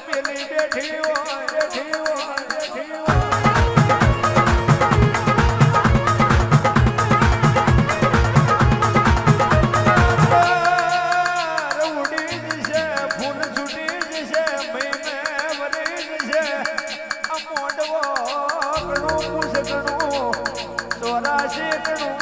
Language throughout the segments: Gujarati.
પેલી બેઠી હોય બેઠી હોય બેઠી હોય. મોઢવો ઘણું પૂછ ઘણું, ચોરાશી ઘણું,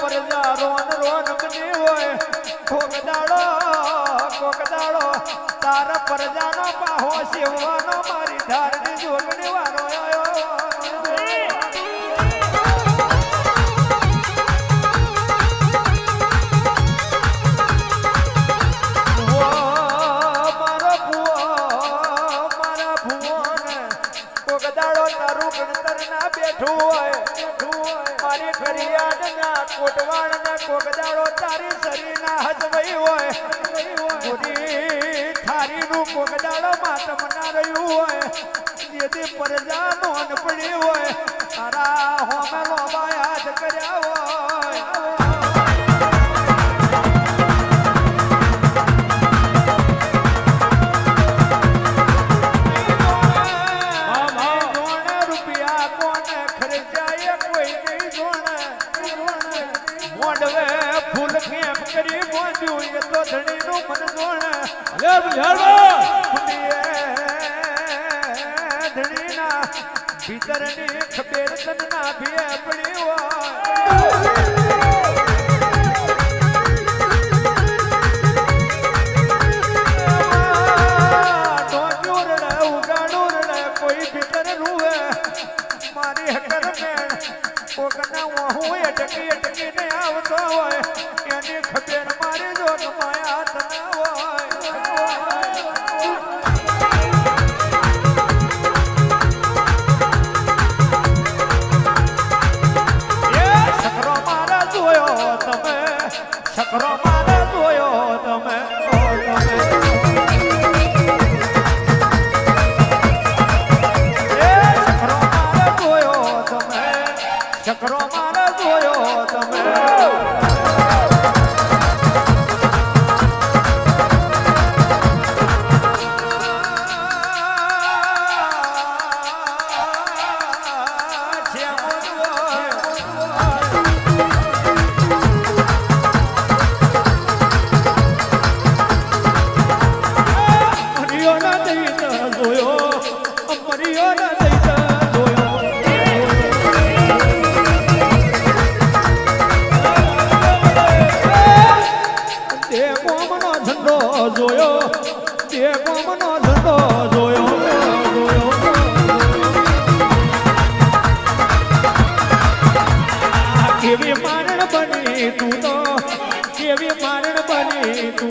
પરજા રોન રોન હોય હોય. કોક દાડો કોક દાડો, તારા પરજાનો પાહો સેવવાનો મારી ધારની જોગણી વારો દાડો તારું ગણતર ના બેઠું હોય. મારી ફરિયાદ ના કોટવાણ ના કોક દાડો તારી શરીર ના હજવઈ હોય. મોરી થારી નું કોક દાડો માતમ ના રહ્યું હોય. જેથી પરજા નોન પડી હોય. તારા હોમે લોબા યાદ કર્યા હોય. ધણીનું મન જોણે ફૂલીએ ધણીના ભીતરની ખબેર તનના ભીએ પડી હોય અટકી અટકીને આવતો હોય એની ખબેર મારી જોગ માયા છકરો મારે જોયો તમે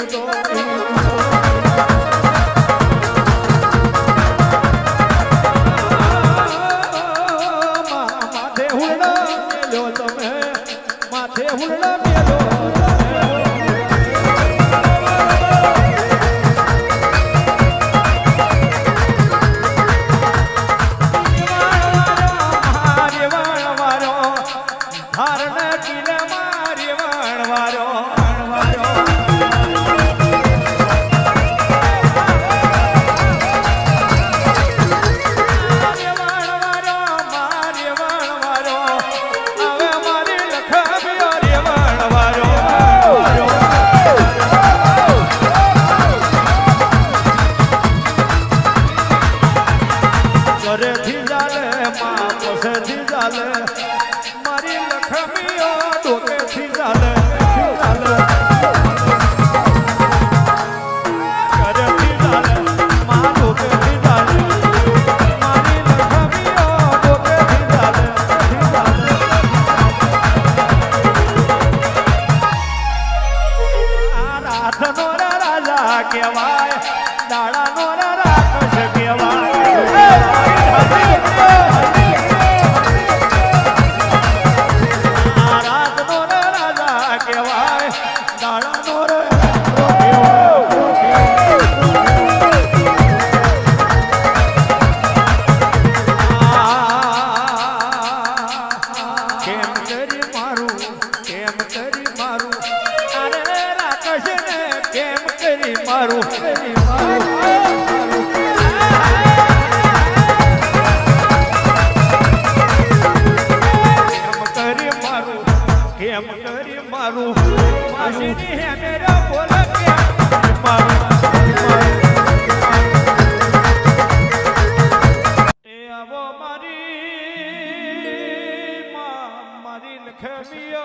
줘 મારી માં મારી લખમિયા